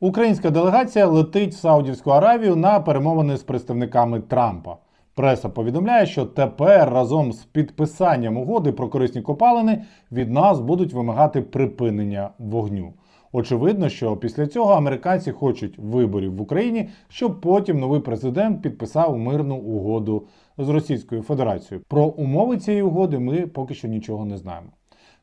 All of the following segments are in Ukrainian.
Українська делегація летить в Саудівську Аравію на перемовини з представниками Трампа. Преса повідомляє, що тепер разом з підписанням угоди про корисні копалини від нас будуть вимагати припинення вогню. Очевидно, що після цього американці хочуть виборів в Україні, щоб потім новий президент підписав мирну угоду з Російською Федерацією. Про умови цієї угоди ми поки що нічого не знаємо.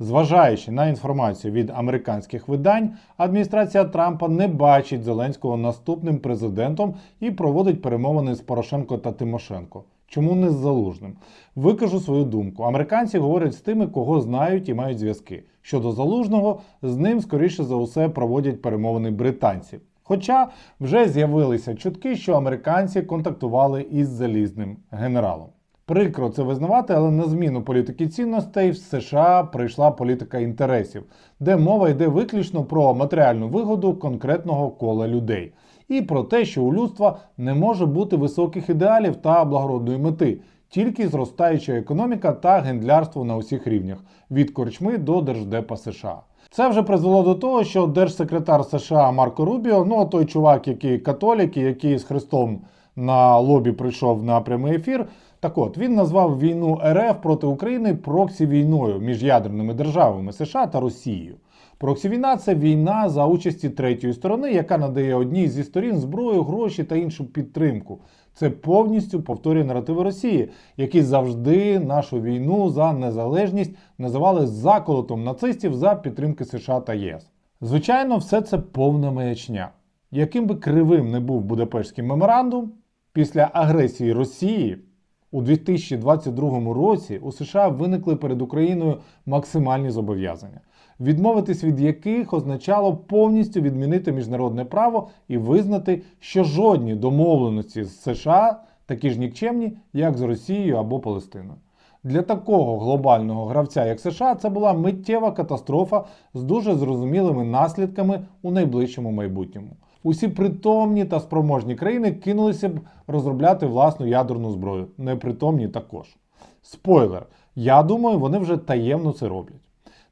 Зважаючи на інформацію від американських видань, адміністрація Трампа не бачить Зеленського наступним президентом і проводить перемовини з Порошенко та Тимошенко. Чому не з залужним? Викажу свою думку. Американці говорять з тими, кого знають і мають зв'язки. Щодо залужного, з ним скоріше за усе проводять перемовини британці. Хоча вже з'явилися чутки, що американці контактували із залізним генералом. Прикро це визнавати, але на зміну політики цінностей в США прийшла політика інтересів, де мова йде виключно про матеріальну вигоду конкретного кола людей, і про те, що у людства не може бути високих ідеалів та благородної мети, тільки зростаюча економіка та гендлярство на усіх рівнях від корчми до держдепа США. Це вже призвело до того, що держсекретар США Марко Рубіо, ну той чувак, який католік, який з Христом на лобі прийшов на прямий ефір. Так от він назвав війну РФ проти України проксі війною між ядерними державами США та Росією. Проксі війна це війна за участі третьої сторони, яка надає одній зі сторін зброю, гроші та іншу підтримку. Це повністю повторює наративи Росії, які завжди нашу війну за незалежність називали заколотом нацистів за підтримки США та ЄС. Звичайно, все це повна маячня. Яким би кривим не був Будапештський меморандум, після агресії Росії у 2022 році у США виникли перед Україною максимальні зобов'язання, відмовитись від яких означало повністю відмінити міжнародне право і визнати, що жодні домовленості з США такі ж нікчемні, як з Росією або Палестиною. Для такого глобального гравця, як США, це була миттєва катастрофа з дуже зрозумілими наслідками у найближчому майбутньому. Усі притомні та спроможні країни кинулися б розробляти власну ядерну зброю. Непритомні також. Спойлер, я думаю, вони вже таємно це роблять.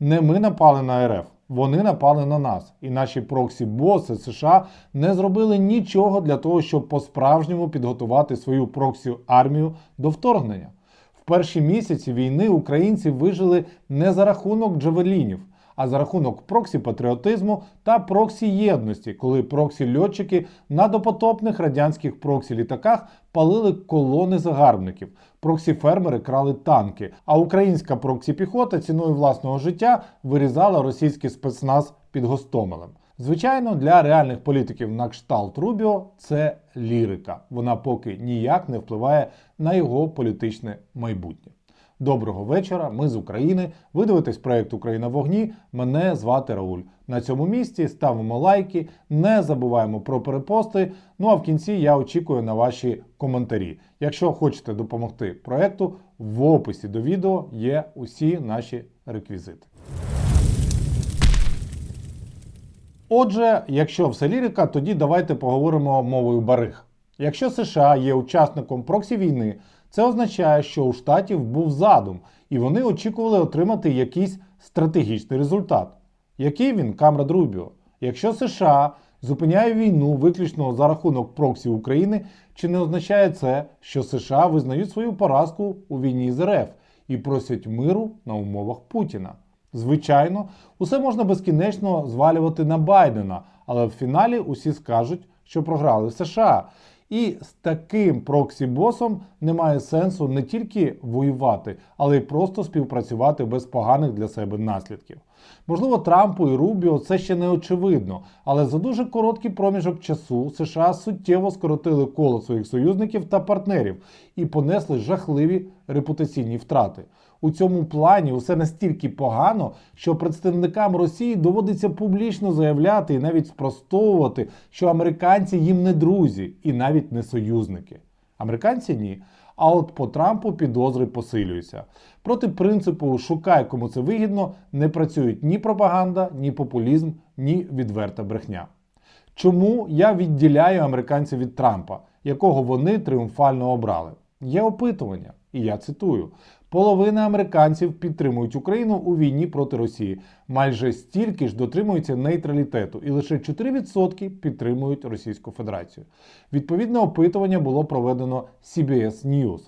Не ми напали на РФ, вони напали на нас. І наші проксі-боси США не зробили нічого для того, щоб по-справжньому підготувати свою проксі-армію до вторгнення. В перші місяці війни українці вижили не за рахунок джавелінів, а за рахунок проксі-патріотизму та проксі-єдності, коли проксі-льотчики на допотопних радянських проксі-літаках палили колони загарбників, проксі-фермери крали танки, а українська проксі-піхота ціною власного життя вирізала російський спецназ під Гостомелем. Звичайно, для реальних політиків на кшталт Рубіо це лірика. Вона поки ніяк не впливає на його політичне майбутнє. Доброго вечора, ми з України. Ви дивитесь проект Україна вогні. Мене звати Рауль. На цьому місці ставимо лайки, не забуваємо про перепости. Ну а в кінці я очікую на ваші коментарі. Якщо хочете допомогти проекту, в описі до відео є усі наші реквізити. Отже, якщо все лірика, тоді давайте поговоримо мовою бариг. Якщо США є учасником проксі війни, це означає, що у штатів був задум, і вони очікували отримати якийсь стратегічний результат. Який він, Камрад Рубіо? Якщо США зупиняє війну виключно за рахунок проксі України, чи не означає це, що США визнають свою поразку у війні з РФ і просять миру на умовах Путіна? Звичайно, усе можна безкінечно звалювати на Байдена, але в фіналі усі скажуть, що програли США. І з таким проксі-босом немає сенсу не тільки воювати, але й просто співпрацювати без поганих для себе наслідків. Можливо, Трампу і Рубіо це ще не очевидно, але за дуже короткий проміжок часу США суттєво скоротили коло своїх союзників та партнерів і понесли жахливі репутаційні втрати. У цьому плані усе настільки погано, що представникам Росії доводиться публічно заявляти і навіть спростовувати, що американці їм не друзі і навіть не союзники. Американці ні. А от по Трампу підозри посилюються. Проти принципу шукай, кому це вигідно, не працюють ні пропаганда, ні популізм, ні відверта брехня. Чому я відділяю американців від Трампа, якого вони тріумфально обрали? Є опитування, і я цитую: Половина американців підтримують Україну у війні проти Росії. Майже стільки ж дотримуються нейтралітету, і лише 4% підтримують Російську Федерацію. Відповідне опитування було проведено CBS News.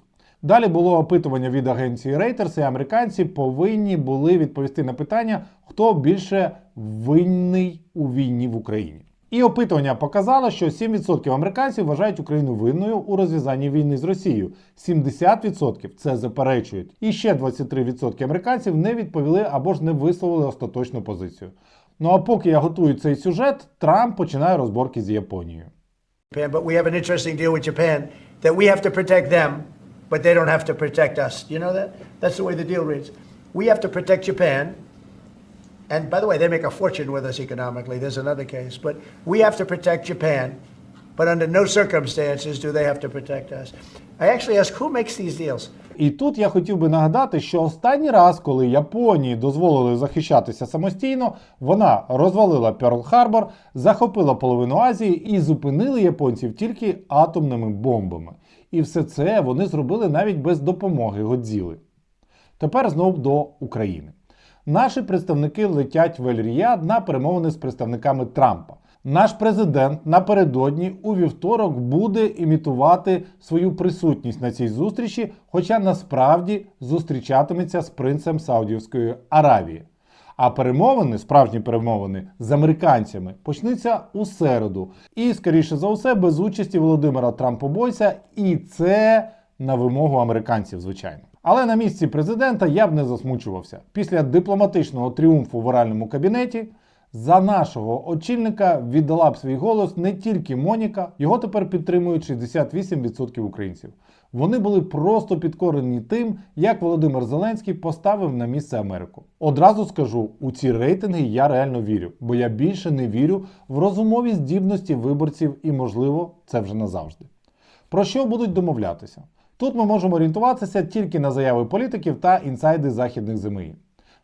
Далі було опитування від агенції Reuters, і американці повинні були відповісти на питання, хто більше винний у війні в Україні. І опитування показало, що 7% американців вважають Україну винною у розв'язанні війни з Росією. 70% це заперечують. І ще 23% американців не відповіли або ж не висловили остаточну позицію. Ну а поки я готую цей сюжет, Трамп починає розборки з Японією. But they don't have to protect us. You know that? That's the way the deal reads. We have to protect Japan. And by the way, they make a fortune with us economically. There's another case. But we have to protect Japan, but under no circumstances do they have to protect us. I actually ask who makes these deals? І тут я хотів би нагадати, що останній раз, коли Японії дозволили захищатися самостійно, вона розвалила Перл-Харбор, захопила половину Азії і зупинили японців тільки атомними бомбами. І все це вони зробили навіть без допомоги Годзіли. Тепер знов до України. Наші представники летять в Ель-Ріяд на перемовини з представниками Трампа. Наш президент напередодні у вівторок буде імітувати свою присутність на цій зустрічі, хоча насправді зустрічатиметься з принцем Саудівської Аравії. А перемовини, справжні перемовини з американцями почнуться у середу. І, скоріше за все, без участі Володимира Трампобойця. І це на вимогу американців, звичайно. Але на місці президента я б не засмучувався. Після дипломатичного тріумфу в оральному кабінеті за нашого очільника віддала б свій голос не тільки Моніка, його тепер підтримують 68% українців. Вони були просто підкорені тим, як Володимир Зеленський поставив на місце Америку. Одразу скажу, у ці рейтинги я реально вірю, бо я більше не вірю в розумові здібності виборців і, можливо, це вже назавжди. Про що будуть домовлятися? Тут ми можемо орієнтуватися тільки на заяви політиків та інсайди західних ЗМІ.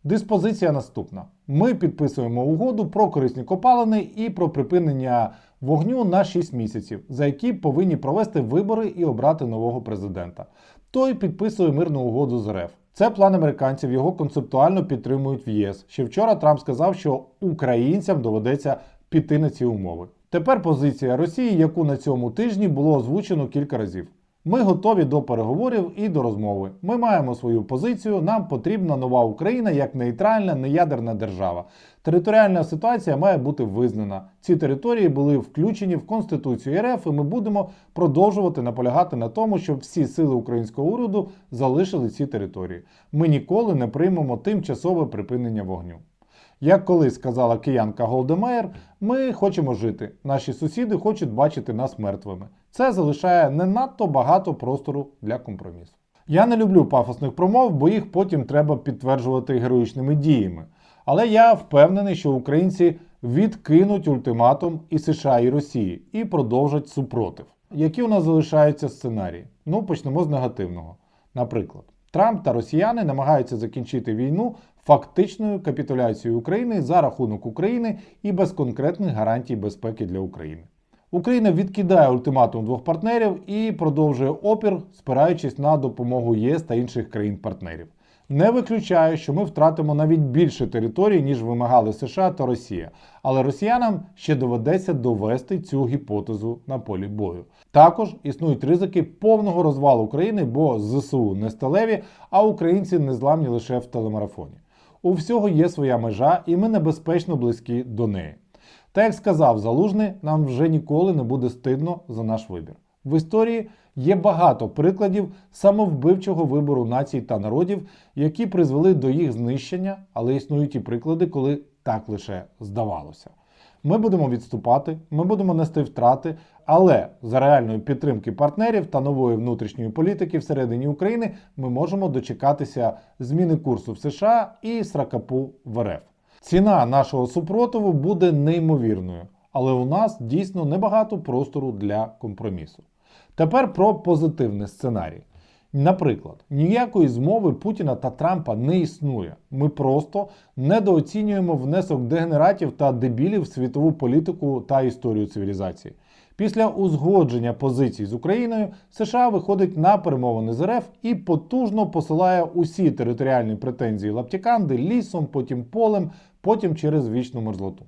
Диспозиція наступна: ми підписуємо угоду про корисні копалини і про припинення вогню на 6 місяців, за які повинні провести вибори і обрати нового президента. Той підписує мирну угоду з РФ. Це план американців, його концептуально підтримують в ЄС. Ще вчора Трамп сказав, що українцям доведеться піти на ці умови. Тепер позиція Росії, яку на цьому тижні було озвучено кілька разів. Ми готові до переговорів і до розмови. Ми маємо свою позицію. Нам потрібна нова Україна як нейтральна, неядерна держава. Територіальна ситуація має бути визнана. Ці території були включені в Конституцію РФ, і ми будемо продовжувати наполягати на тому, щоб всі сили українського уряду залишили ці території. Ми ніколи не приймемо тимчасове припинення вогню. Як колись сказала киянка Голдемейр, ми хочемо жити. Наші сусіди хочуть бачити нас мертвими. Це залишає не надто багато простору для компромісу. Я не люблю пафосних промов, бо їх потім треба підтверджувати героїчними діями. Але я впевнений, що українці відкинуть ультиматум і США, і Росії і продовжать супротив. Які у нас залишаються сценарії? Ну, почнемо з негативного. Наприклад, Трамп та росіяни намагаються закінчити війну фактичною капітуляцією України за рахунок України і без конкретних гарантій безпеки для України. Україна відкидає ультиматум двох партнерів і продовжує опір, спираючись на допомогу ЄС та інших країн-партнерів. Не виключаю, що ми втратимо навіть більше територій, ніж вимагали США та Росія, але росіянам ще доведеться довести цю гіпотезу на полі бою. Також існують ризики повного розвалу України, бо ЗСУ не сталеві, а українці не зламні лише в телемарафоні. У всього є своя межа, і ми небезпечно близькі до неї. Та як сказав Залужний, нам вже ніколи не буде стидно за наш вибір. В історії є багато прикладів самовбивчого вибору націй та народів, які призвели до їх знищення, але існують і приклади, коли так лише здавалося. Ми будемо відступати, ми будемо нести втрати, але за реальної підтримки партнерів та нової внутрішньої політики всередині України ми можемо дочекатися зміни курсу в США і сракапу в РФ. Ціна нашого супротиву буде неймовірною, але у нас дійсно небагато простору для компромісу. Тепер про позитивний сценарій. Наприклад, ніякої змови Путіна та Трампа не існує. Ми просто недооцінюємо внесок дегенератів та дебілів в світову політику та історію цивілізації. Після узгодження позицій з Україною США виходить на перемовини з РФ і потужно посилає усі територіальні претензії Лаптіканди лісом, потім полем, потім через вічну мерзлоту.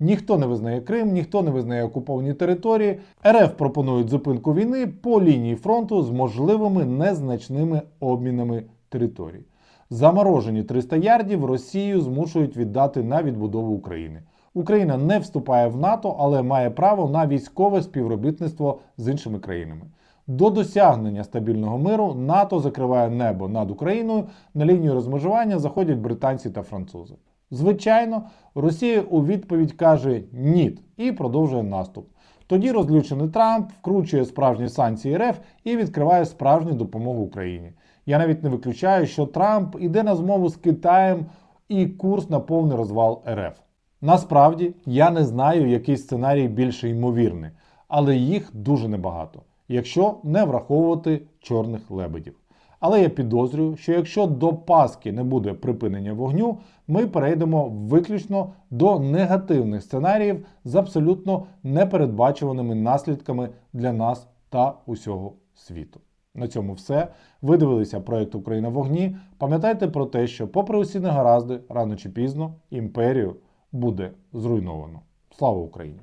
Ніхто не визнає Крим, ніхто не визнає окуповані території. РФ пропонують зупинку війни по лінії фронту з можливими незначними обмінами територій. Заморожені 300 ярдів Росію змушують віддати на відбудову України. Україна не вступає в НАТО, але має право на військове співробітництво з іншими країнами. До досягнення стабільного миру НАТО закриває небо над Україною. На лінію розмежування заходять британці та французи. Звичайно, Росія у відповідь каже ні і продовжує наступ. Тоді розлючений Трамп вкручує справжні санкції РФ і відкриває справжню допомогу Україні. Я навіть не виключаю, що Трамп іде на змову з Китаєм і курс на повний розвал РФ. Насправді я не знаю, який сценарій більше ймовірний, але їх дуже небагато, якщо не враховувати чорних лебедів. Але я підозрюю, що якщо до Паски не буде припинення вогню, ми перейдемо виключно до негативних сценаріїв з абсолютно непередбачуваними наслідками для нас та усього світу. На цьому все. Ви дивилися проект Україна вогні. Пам'ятайте про те, що, попри усі негаразди, рано чи пізно імперію буде зруйновано. Слава Україні!